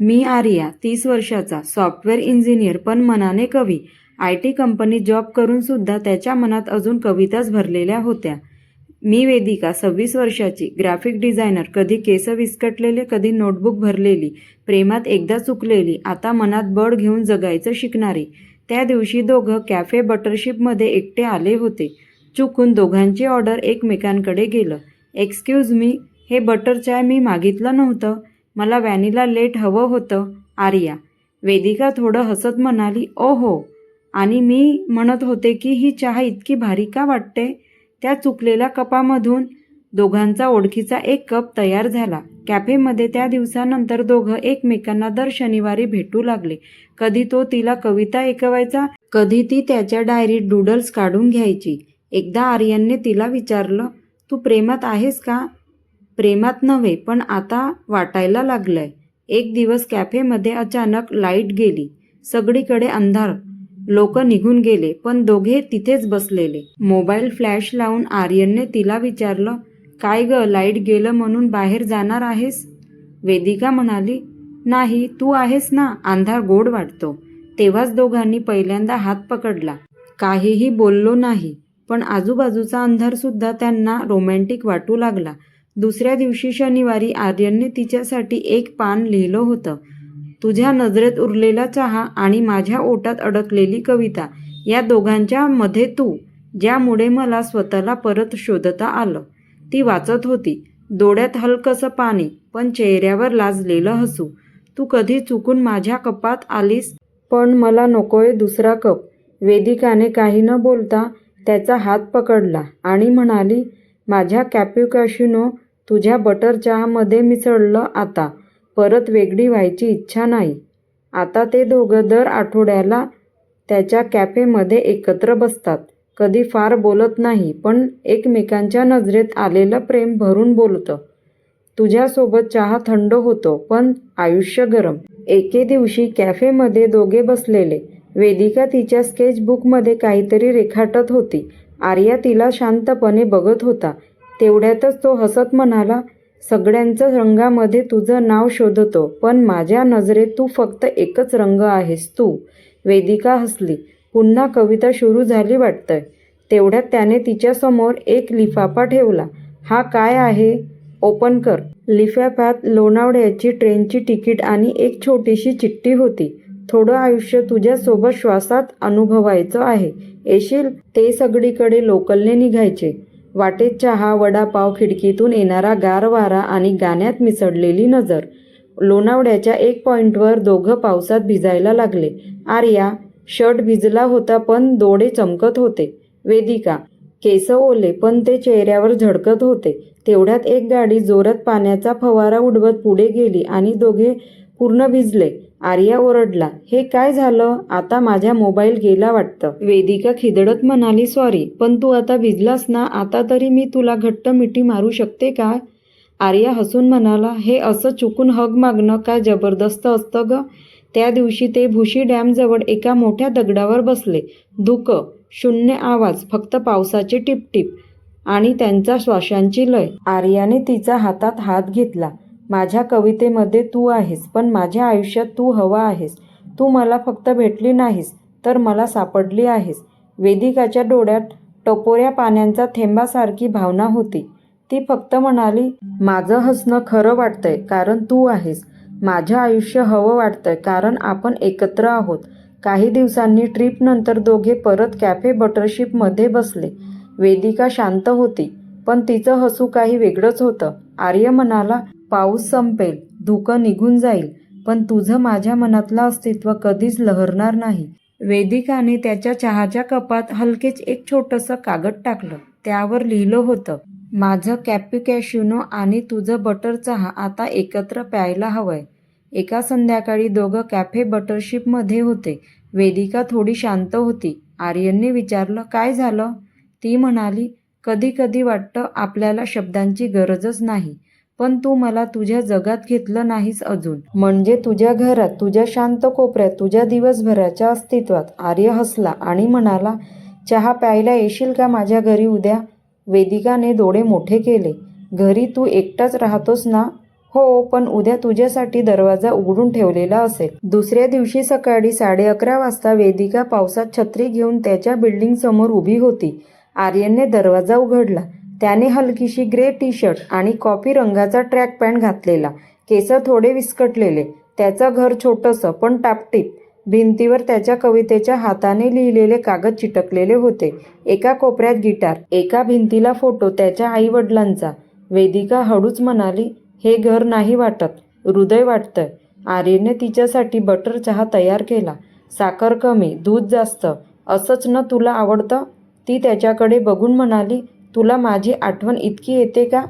मी आर्या तीस वर्षाचा software engineer पण मनाने कवी. आय टी कंपनीत जॉब करूनसुद्धा त्याच्या मनात अजून कविताच भरलेल्या होत्या. मी वेदिका सव्वीस वर्षाची ग्राफिक डिझायनर कधी केस विस्कटलेले कधी नोटबुक भरलेली प्रेमात एकदा चुकलेली आता मनात बळ घेऊन जगायचं शिकणारी. त्या दिवशी दोघं कॅफे बटरशिपमध्ये एकटे आले होते. चुकून दोघांची ऑर्डर एकमेकांकडे गेलं. एक्सक्यूज मी हे बटर चाय मी मागितलं नव्हतं. मला व्हॅनिला लेट हवं होतं आर्या. वेदिका थोडं हसत म्हणाली ओ हो आणि मी म्हणत होते की ही चहा इतकी भारी का वाटते? त्या चुकलेल्या कपामधून दोघांचा ओळखीचा एक कप तयार झाला. कॅफेमध्ये त्या दिवसानंतर दोघं एकमेकांना दर शनिवारी भेटू लागले. कधी तो तिला कविता ऐकवायचा कधी ती त्याच्या डायरीत डुडल्स काढून घ्यायची. एकदा आर्यनने तिला विचारलं तू प्रेमात आहेस का? प्रेमात नव्हे पण आता वाटायला लागलंय. एक दिवस कॅफेमध्ये अचानक लाइट गेली. सगळीकडे अंधार. लोक निघून गेले पण दोघे तिथेच बसलेले. मोबाईल फ्लॅश लावून आर्यनने तिला विचारलं काय ग लाइट गेलं म्हणून बाहेर जाणार आहेस? वेदिका म्हणाली नाही तू आहेस ना अंधार गोड वाटतो. तेव्हाच दोघांनी पहिल्यांदा हात पकडला. काहीही बोललो नाही पण आजूबाजूचा अंधार सुद्धा त्यांना रोमॅन्टिक वाटू लागला. दुसऱ्या दिवशी शनिवारी आर्यनने तिच्यासाठी एक पान लिहिलं होतं. तुझ्या नजरेत उरलेला चहा आणि माझ्या ओटात अडकलेली कविता या दोघांच्या मध्ये तू ज्यामुळे मला स्वतःला परत शोधता आलं ती वाचत होती. डोळ्यात हलकसं पाणी पण चेहऱ्यावर लाजलेलं हसू. तू कधी चुकून माझ्या कपात आलीस? पण मला नकोय दुसरा कप वेदिकाने काही न बोलता त्याचा हात पकडला आणि म्हणाली माझ्या कॅप्युकॅशिनो तुझ्या बटर चहामध्ये मिसळलं आता. परत वेगळी व्हायची इच्छा नाही. आता ते दोघं दर आठवड्याला त्याच्या कॅफेमध्ये एकत्र बसतात. कधी फार बोलत नाही पण एकमेकांच्या नजरेत आलेलं प्रेम भरून बोलतं. तुझ्यासोबत चहा थंड होतो पण आयुष्य गरम. एके दिवशी कॅफेमध्ये दोघे बसलेले. वेदिका तिच्या स्केचबुकमध्ये काहीतरी रेखाटत होती. आर्या तिला शांतपणे बघत होता. तेवढ्यातच तो हसत म्हणाला सगळ्यांचं रंगामध्ये तुझं नाव शोधतो पण माझ्या नजरेत तू फक्त एकच रंग आहेस तू. वेदिका हसली. पुन्हा कविता सुरू झाली वाटतंय. तेवढ्यात त्याने तिच्यासमोर एक लिफाफा ठेवला. हा काय आहे? ओपन कर. लिफाफ्यात लोणावळ्याची ट्रेनची तिकीट आणि एक छोटीशी चिठ्ठी होती. थोडं आयुष्य तुझ्यासोबत श्वासात अनुभवायचं आहे. येशील? ते सगळीकडे लोकलने निघायचे. वाटेत चहा वडापाव खिडकीतून येणारा गार वारा आणि गाण्यात मिसळलेली नजर. लोणावळ्याच्या एक पॉईंटवर दोघं पावसात भिजायला लागले. आर्या शर्ट भिजला होता पण डोळे चमकत होते. वेदिका केस ओले पण ते चेहऱ्यावर झडकत होते. तेवढ्यात एक गाडी जोरात पाण्याचा फवारा उडवत पुढे गेली आणि दोघे पूर्ण भिजले. आर्या ओरडला हे काय झालं? आता माझ्या मोबाईल गेला वाटतं. वेदिका खिदडत म्हणाली सॉरी पण तू आता भिजलास ना आता तरी मी तुला घट्ट मिठी मारू शकते का? आर्या हसून म्हणाला हे असं चुकून हग मागणं काय जबरदस्त असतं ग? त्या दिवशी ते भुशी डॅमजवळ एका मोठ्या दगडावर बसले. धुकं शून्य आवाज फक्त पावसाचे टिपटिप आणि त्यांच्या श्वासांची लय. आर्याने तिचा हातात हात घेतला. माझ्या कवितेमध्ये तू आहेस पण माझ्या आयुष्यात तू हवा आहेस. तू मला फक्त भेटली नाहीस तर मला सापडली आहेस. वेदिकाच्या डोळ्यात टपोऱ्या पाण्यांचा थेंबासारखी भावना होती. ती फक्त म्हणाली माझं हसणं खरं वाटतंय कारण तू आहेस. माझं आयुष्य हवं वाटतंय कारण आपण एकत्र आहोत. काही दिवसांनी ट्रीपनंतर दोघे परत कॅफे बटरशिपमध्ये बसले. वेदिका शांत होती पण तिचं हसू काही वेगळंच होतं. आर्य म्हणाला पाऊस संपेल धुकं निघून जाईल पण तुझं माझ्या मनातलं अस्तित्व कधीच लहरणार नाही. वेदिकाने त्याच्या चहाच्या कपात हलकेच एक छोटंसं कागद टाकलं. त्यावर लिहिलं होतं माझं कॅप्युकॅशिनो आणि तुझं बटर चहा आता एकत्र प्यायला हवंय. एका संध्याकाळी दोघं कॅफे बटरशिपमध्ये होते. वेदिका थोडी शांत होती. आर्यनने विचारलं काय झालं? ती म्हणाली कधी कधी वाटतं आपल्याला शब्दांची गरजच नाही पण तू मला तुझ्या जगात घेतलं नाहीस अजून. म्हणजे तुझ्या घरात तुझ्या शांत कोपऱ्यात तुझ्या दिवसभराच्या अस्तित्वात आर्य हसला आणि म्हणाला चहा प्यायला येशील का माझ्या घरी उद्या? वेदिकाने डोळे मोठे केले. घरी तू एकटाच राहतोस ना? हो पण उद्या तुझ्यासाठी दरवाजा उघडून ठेवलेला असेल. दुसऱ्या दिवशी सकाळी साडे अकरा वाजता वेदिका पावसात छत्री घेऊन त्याच्या बिल्डिंग समोर उभी होती. आर्यनने दरवाजा उघडला. त्याने हलकीशी ग्रे टी शर्ट आणि कॉफी रंगाचा ट्रॅक पॅन्ट घातलेला. केस थोडे विस्कटलेले. त्याचं घर छोटंसं पण टापटीप. भिंतीवर त्याच्या कवितेच्या हाताने लिहिलेले कागद चिटकलेले होते. एका कोपऱ्यात गिटार. एका भिंतीला फोटो त्याच्या आई वडिलांचा वेदिका हळूच म्हणाली हे घर नाही वाटत. हृदय वाटतंय. आर्यने तिच्यासाठी बटर चहा तयार केला. साखर कमी दूध जास्त. असंच न तुला आवडतं? ती त्याच्याकडे बघून म्हणाली तुला माझी आठवण इतकी येते का?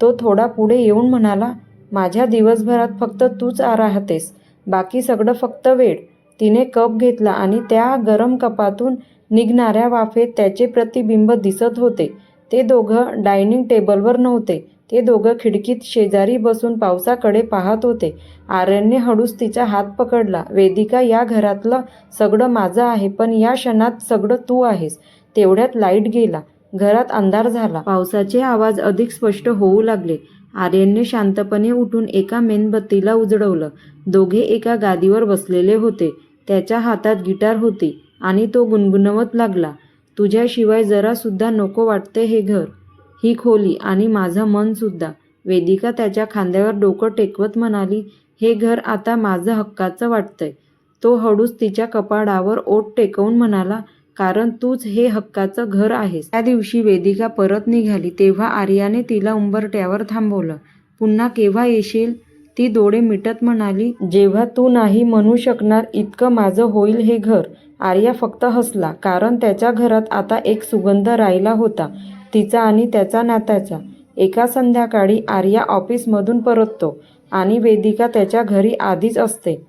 तो थोडा पुढे येऊन म्हणाला माझ्या दिवसभरात फक्त तूच आ राहतेस बाकी सगळं फक्त वेळ तिने कप घेतला आणि त्या गरम कपातून निघणाऱ्या वाफेत त्याचे प्रतिबिंब दिसत होते. ते दोघं डायनिंग टेबलवर नव्हते. ते दोघं खिडकीत शेजारी बसून पावसाकडे पाहत होते. आर्यनने हळूच तिचा हात पकडला वेदिका या घरातलं सगळं माझं आहे पण या क्षणात सगळं तू आहेस. तेवढ्यात लाइट गेला. घरात अंधार झाला. पावसाचे आवाज अधिक स्पष्ट होऊ लागले. आर्यनने शांतपणे उठून एका मेणबत्तीला उजळवलं दोघे एका गादीवर बसलेले होते. त्याच्या हातात गिटार होती आणि तो गुणगुणवत लागला. तुझ्याशिवाय जरासुद्धा नको वाटते हे घर. ही खोली आणि माझं मन सुद्धा. वेदिका त्याच्या खांद्यावर डोकं टेकवत म्हणाली हे घर आता माझं हक्काचं वाटतंय. तो हळूच तिच्या कपाडावर ओठ टेकवून म्हणाला कारण तूच हे हक्काचं घर आहेस. त्या दिवशी वेदिका परत निघाली तेव्हा आर्याने तिला उंबरट्यावर थांबवलं. पुन्हा केव्हा येशील? ती डोळे मिटत म्हणाली जेव्हा तू नाही म्हणू शकणार इतकं माझं होईल हे घर. आर्या फक्त हसला कारण त्याच्या घरात आता एक सुगंध राहिला होता तिचा आणि त्याचा नात्याचा एका संध्याकाळी आर्या ऑफिसमधून परततो आणि वेदिका त्याच्या घरी आधीच असते.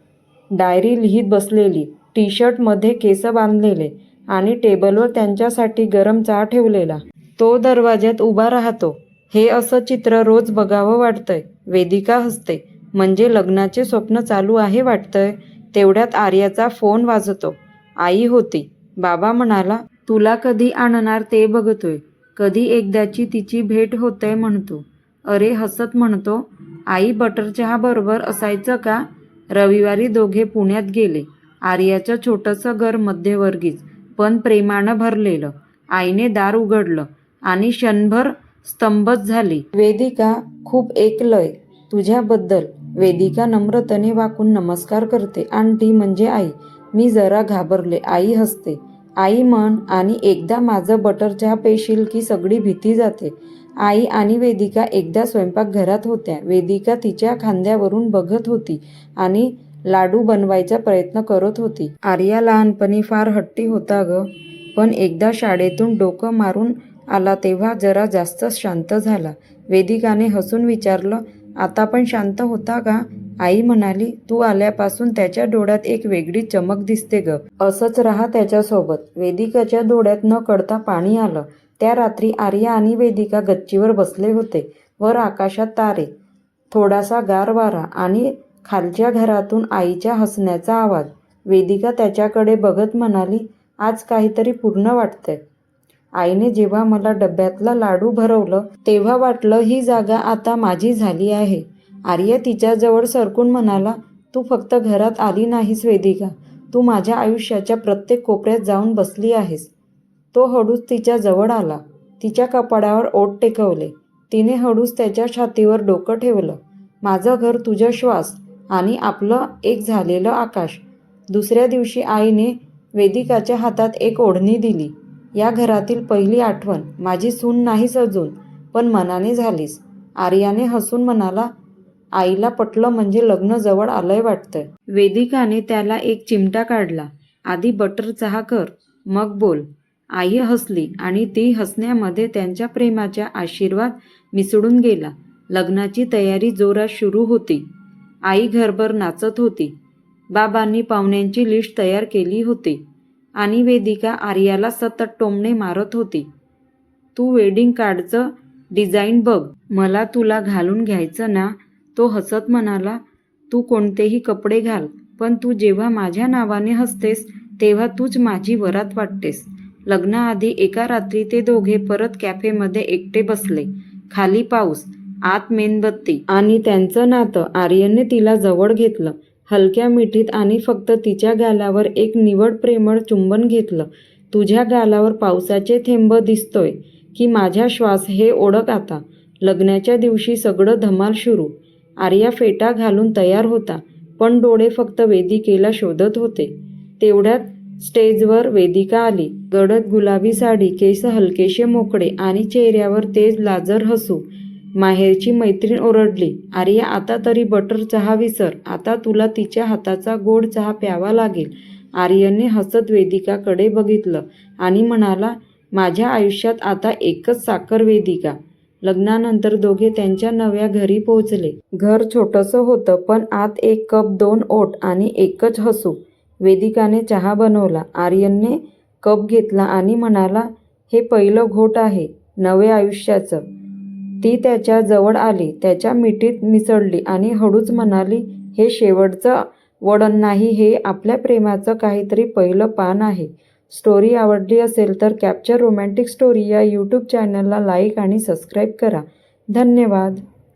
डायरी लिहित बसलेली टी शर्टमध्ये केस बांधलेले आणि टेबलवर त्यांच्यासाठी गरम चहा ठेवलेला. तो दरवाज्यात उभा राहतो. हे असं चित्र रोज बघावं वाटतंय. वेदिका हसते. म्हणजे लग्नाचे स्वप्न चालू आहे वाटतंय. तेवढ्यात आर्याचा फोन वाजतो. आई होती. बाबा म्हणाला तुला कधी आणणार ते बघतोय. कधी एकदाची तिची भेट होतंय म्हणतो. अरे हसत म्हणतो आई बटर चहा बरोबर असायचं का? रविवारी दोघे पुण्यात गेले. आर्याचं छोटंसं घर मध्यवर्गीच. पण प्रेमानं भरलेलं. आईने दार उघडलं आणि क्षणभर स्तंभच झाली. वेदिका खूप एकलय. तुझ्याबद्दल वेदिका नम्रतने वाकून नमस्कार करते. आंटी म्हणजे आई. मी जरा घाबरले. आई हसते. आई म्हण आणि एकदा माझं बटर चहा पेशील की सगळी भीती जाते. आई आणि वेदिका एकदा स्वयंपाकघरात होत्या. वेदिका तिच्या खांद्यावरून बघत होती आणि लाडू बनवायचा प्रयत्न करत होती. आर्या लहानपणी फार हट्टी होता ग पण एकदा शाळेतून डोकं मारून आला तेव्हा जरा जास्त शांत झाला. वेदिकाने हसून विचारलं आता पण शांत होता का? आई म्हणाली तू आल्यापासून त्याच्या डोळ्यात एक वेगळी चमक दिसते ग. असंच राहा त्याच्यासोबत. वेदिकाच्या डोळ्यात न कळता पाणी आलं. त्या रात्री आर्या आणि वेदिका गच्चीवर बसले होते. वर आकाशात तारे थोडासा गार वारा आणि खालच्या घरातून आईच्या हसण्याचा आवाज. वेदिका त्याच्याकडे बघत म्हणाली आज काहीतरी पूर्ण वाटतंय. आईने जेव्हा मला डब्यातला लाडू भरवलं तेव्हा वाटलं ही जागा आता माझी झाली आहे. आर्य तिच्याजवळ सरकून म्हणाला तू फक्त घरात आली नाहीस वेदिका. तू माझ्या आयुष्याच्या प्रत्येक कोपऱ्यात जाऊन बसली आहेस. तो हळूच तिच्या जवळ आला. तिच्या कपाडावर ओट टेकवले. तिने हळूच त्याच्या छातीवर डोकं ठेवलं. माझं घर तुझा श्वास आणि आपलं एक झालेलं आकाश. दुसऱ्या दिवशी आईने वेदिकाच्या हातात एक ओढणी दिली. या घरातील पहिली आठवण माझी सून नाहीच अजून पण मनाने झालीस. आर्याने हसून म्हणाला आईला पटलं म्हणजे लग्न जवळ आलंय वाटतंय. वेदिकाने त्याला एक चिमटा काढला. आधी बटर चहा कर मग बोल. आई हसली आणि ती हसण्यामध्ये त्यांच्या प्रेमाच्या आशीर्वाद मिसळून गेला. लग्नाची तयारी जोरात सुरू होती. आई घरभर नाचत होती. बाबांनी पाहुण्यांची लिस्ट तयार केली होती आणि वेदिका आर्याला सतत टोमणे मारत होती. तू वेडिंग कार्डचं डिझाईन बघ मला तुला घालून घ्यायचं ना तो हसत म्हणाला. तू कोणतेही कपडे घाल पण तू जेव्हा माझ्या नावाने हसतेस तेव्हा तूच माझी वरात वाटतेस. लग्नाआधी एका रात्री ते दोघे परत कॅफेमध्ये एकटे बसले. खाली पाऊस आत मेणबत्ती आणि त्यांचं नातं आर्यनने तिला जवळ घेतलं. हलक्या मिठीत आणि फक्त तिच्या गालावर एक निवड प्रेमळ चुंबन घेतलं. तुझ्या गालावर पावसाचे थेंब दिसतोय की माझ्या श्वास हे ओळख आता. लग्नाच्या दिवशी सगळं धमाल सुरू. आर्या फेटा घालून तयार होता पण डोळे फक्त वेदिकेला शोधत होते. तेवढ्यात स्टेजवर वेदिका आली. गडद गुलाबी साडी केस हलकेशे मोकळे आणि चेहऱ्यावर तेज लाजर हसू. माहेरची मैत्रीण ओरडली आर्या आता तरी बटर चहा विसर आता तुला तिच्या हाताचा गोड चहा प्यावा लागेल. आर्यनने हसत वेदिकाकडे बघितलं आणि म्हणाला माझ्या आयुष्यात आता एकच साखर वेदिका. लग्नानंतर दोघे त्यांच्या नव्या घरी पोहोचले. घर छोटंसं होतं पण आत एक कप दोन ओट आणि एकच हसू. वेदिकाने चहा बनवला. आर्यनने कप घेतला आणि म्हणाला हे पहिलं घोट आहे नवे आयुष्याचं. ती त्याच्याजवळ आली त्याच्या मिठीत मिसळली आणि हळूच म्हणाली हे शेवटचं वळण नाही हे आपल्या प्रेमाचं काहीतरी पहिलं पान आहे. स्टोरी आवडली असेल तर कॅप्चर रोमॅन्टिक स्टोरी या यूट्यूब चॅनलला लाईक आणि सबस्क्राईब करा. धन्यवाद.